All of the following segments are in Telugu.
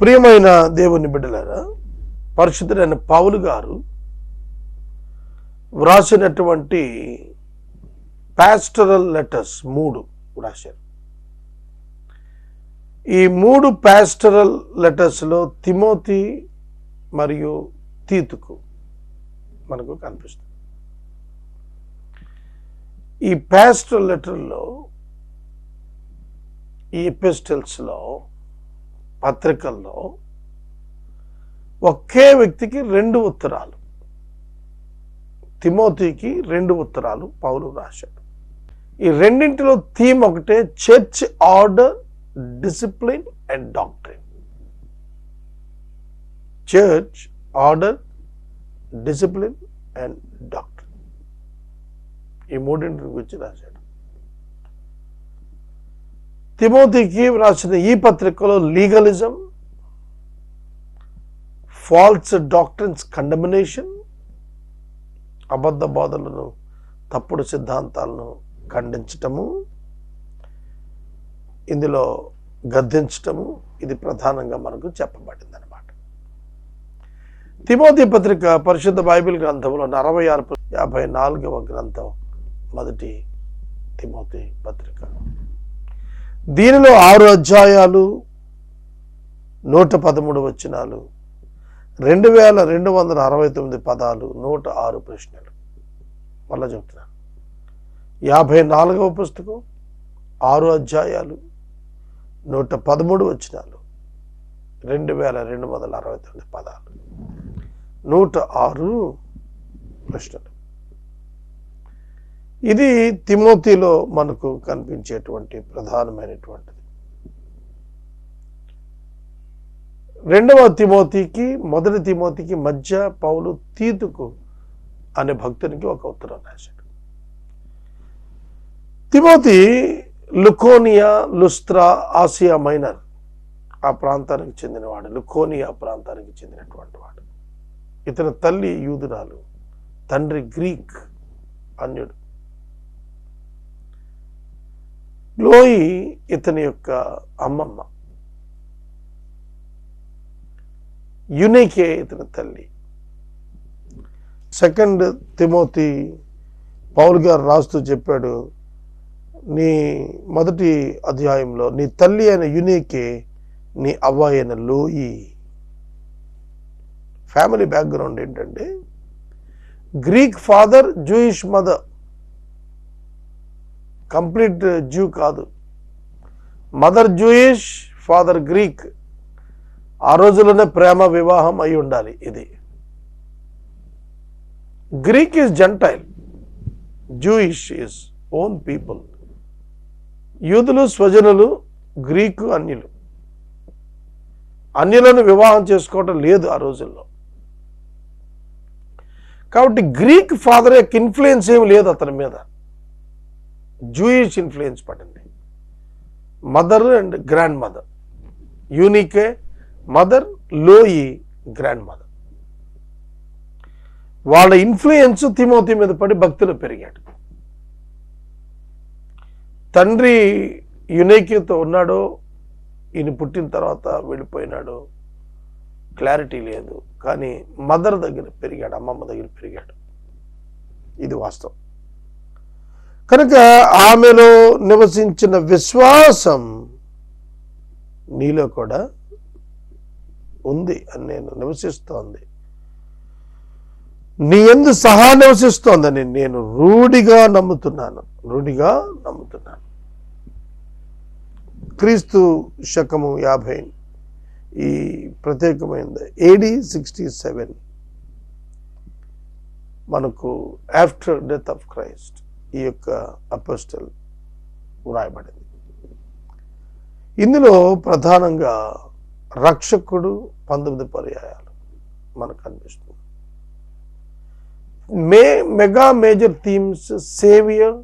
ప్రియమైన దేవుని బిడ్డలారా పరిశుద్ధుడైన పౌలు గారు వ్రాసినటువంటి పాస్టరల్ లెటర్స్ మూడు వ్రాశారు. ఈ మూడు పాస్టరల్ లెటర్స్లో తిమోతి మరియు తీతుకు మనకు కనిపిస్తుంది. ఈ పాస్టరల్ లెటర్లో ఈ ఎపిస్టల్స్లో పత్రికల్లో ఒకే వ్యక్తికి రెండు ఉత్తరాలు. తిమోతికి రెండు ఉత్తరాలు పౌలు రాశాడు. ఈ రెండింటిలో థీమ్ ఒకటే church order discipline and doctrine. Church order discipline and doctrine. ఈ మూడింటి గురించి రాశాడు. తిమోతికి రాసిన ఈ పత్రికలో లీగలిజం ఫాల్స్ డాక్టర్స్ కండమినేషన్ అబద్ధ బోధలను తప్పుడు సిద్ధాంతాలను ఖండించటము ఇందులో గద్దించటము ఇది ప్రధానంగా మనకు చెప్పబడింది అనమాట తిమోతి పత్రిక పరిశుద్ధ బైబిల్ గ్రంథంలో అరవై ఆరు యాభై నాలుగవ గ్రంథం మొదటి తిమోతి పత్రిక. దీనిలో ఆరు అధ్యాయాలు నూట పదమూడు వచనాలు రెండు వేల రెండు వందల అరవై తొమ్మిది పదాలు నూట ఆరు ప్రశ్నలు. మళ్ళా చెప్తున్నాను యాభై నాలుగవ పుస్తకం ఆరు అధ్యాయాలు నూట పదమూడు వచనాలు రెండు వేల రెండు వందల అరవై తొమ్మిది పదాలు నూట ఆరు ప్రశ్నలు. ఇది తిమోతిలో మనకు కనిపించేటువంటి ప్రధానమైనటువంటిది. రెండవ తిమోతికి మొదటి తిమోతికి మధ్య పౌలు తీతుకు అనే భక్తునికి ఒక ఉత్తరం రాశాడు. Timothy Lycaonia Lystra Asia Minor ఆ ప్రాంతానికి చెందినవాడు లుకోనియా ప్రాంతానికి చెందినటువంటి వాడు. ఇతని తల్లి యూదురాలు తండ్రి గ్రీక్ అన్యుడు. గ్లోయి ఇతని యొక్క అమ్మమ్మ. యునికే ఇతని తల్లి. సెకండ్ తిమోతి పౌల్ గారు రాస్తూ చెప్పాడు నీ మొదటి అధ్యాయంలో నీ తల్లి అయిన యునికే నీ అవ్వ అయిన లోయి. ఫ్యామిలీ బ్యాక్గ్రౌండ్ ఏంటంటే Greek father Jewish mother complete Jew కాదు. మదర్ జూయిష్ ఫాదర్ గ్రీక్ ఆ రోజుల్లోనే ప్రేమ వివాహం అయి ఉండాలి ఇది. Greek is gentile Jewish is own people యూదులు స్వజనులు గ్రీకు అన్యులు. అన్యులను వివాహం చేసుకోవటం లేదు ఆ రోజుల్లో. కాబట్టి గ్రీక్ ఫాదర్ యొక్క ఇన్ఫ్లుయెన్స్ ఏమి లేదు అతని మీద. జూయిష్ ఇన్ఫ్లుయెన్స్ పడింది. Mother and grandmother. Eunice mother Lois grandmother. వాళ్ళ ఇన్ఫ్లుయెన్స్ తిమోతి మీద పడి భక్తులు పెరిగాడు తండ్రి యునైక్యతో ఉన్నాడో ఈయన పుట్టిన తర్వాత వెళ్ళిపోయినాడు క్లారిటీ లేదు. కానీ మదర్ దగ్గర పెరిగాడు అమ్మమ్మ దగ్గర పెరిగాడు. ఇది వాస్తవం. కనుక ఆమెలో నివసించిన విశ్వాసం నీలో కూడా ఉంది అని నేను నివసిస్తోంది. నీ ఎందు సహా నివసిస్తోందని నేను రూఢిగా నమ్ముతున్నాను. రూఢిగా నమ్ముతున్నాను. క్రీస్తు శకము యాభై ఈ ప్రత్యేకమైనది. ఏడి సిక్స్టీ సెవెన్ మనకు ఆఫ్టర్ డెత్ ఆఫ్ క్రైస్ట్ ఈ యొక్క అపోస్టల్ వ్రాయబడింది. ఇందులో ప్రధానంగా రక్షకుడు పంతొమ్మిది పర్యాయాలు మనకు అనిపిస్తుంది మే mega major themes saviour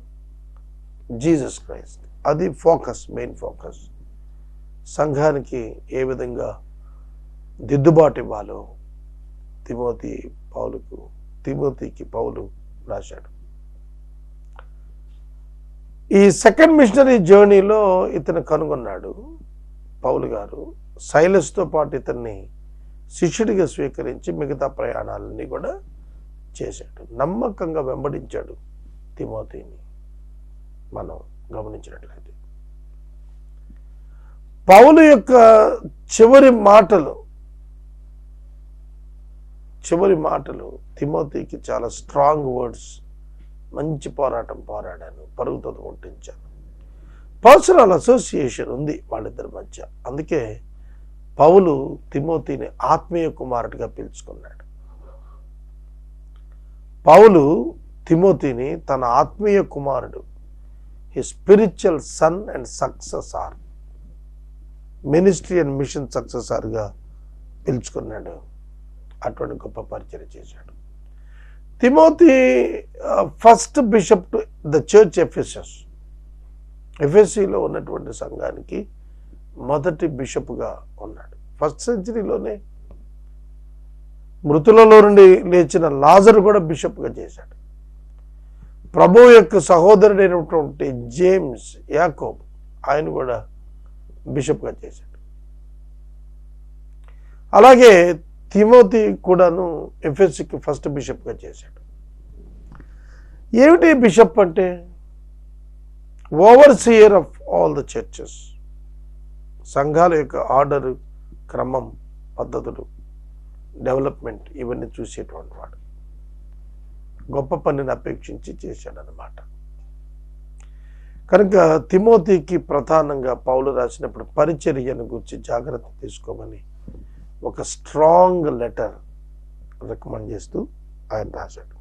Jesus Christ. అది ఫోకస్ మెయిన్ ఫోకస్. సంఘానికి ఏ విధంగా దిద్దుబాటు ఇవ్వాలో తిమోతి పౌలుకు తిమోతికి పౌలు రాశాడు. ఈ సెకండ్ మిషనరీ జర్నీలో ఇతను కనుగొన్నాడు. పౌలు గారు సైలస్తో పాటు ఇతన్ని శిష్యుడిగా స్వీకరించి మిగతా ప్రయాణాలన్నీ కూడా చేశాడు. నమ్మకంగా వెంబడించాడు తిమోతిని. మనం గమనించినట్లయితే పౌలు యొక్క చివరి మాటలు చివరి మాటలు తిమోతికి చాలా స్ట్రాంగ్ వర్డ్స్ మంచి పోరాటం పోరాడాను పరుగుతో కొట్టించాను. పర్సనల్ అసోసియేషన్ ఉంది వాళ్ళిద్దరి మధ్య. అందుకే పౌలు తిమోతిని ఆత్మీయ కుమారుడిగా పిలుచుకున్నాడు. పౌలు తిమోతిని తన ఆత్మీయ కుమారుడు he spiritual son and successor ministry and mission సక్సెసార్గా పిలుచుకున్నాడు. అటువంటి గొప్ప పరిచయం చేశాడు. Timothy first bishop to the church FSS ఎఫ్ఎస్సిలో ఉన్నటువంటి సంఘానికి మొదటి బిషప్గా ఉన్నాడు. ఫస్ట్ సెంచరీలోనే మృతులలో నుండి లేచిన లాజర్ కూడా బిషప్గా చేశాడు. ప్రభు యొక్క సహోదరుడైనటువంటి జేమ్స్ యాకోబ్ ఆయన కూడా బిషప్గా చేశాడు. అలాగే తిమోతి కూడాను ఎఫ్ఎస్సికి ఫస్ట్ బిషప్గా చేశాడు. ఏమిటి బిషప్ అంటే? Overseer of all the churches. సంఘాల యొక్క ఆర్డర్ క్రమం పద్ధతులు డెవలప్మెంట్ ఇవన్నీ చూసేటువంటి వాడు. గొప్ప పనిని అపేక్షించి చేశాడనమాట కనుక తిమోతికి ప్రధానంగా పౌలు రాసినప్పుడు పరిచర్యను గురించి జాగ్రత్త తీసుకోమని ఒక స్ట్రాంగ్ లెటర్ రికమెండ్ చేస్తూ ఆయన రాశాడు.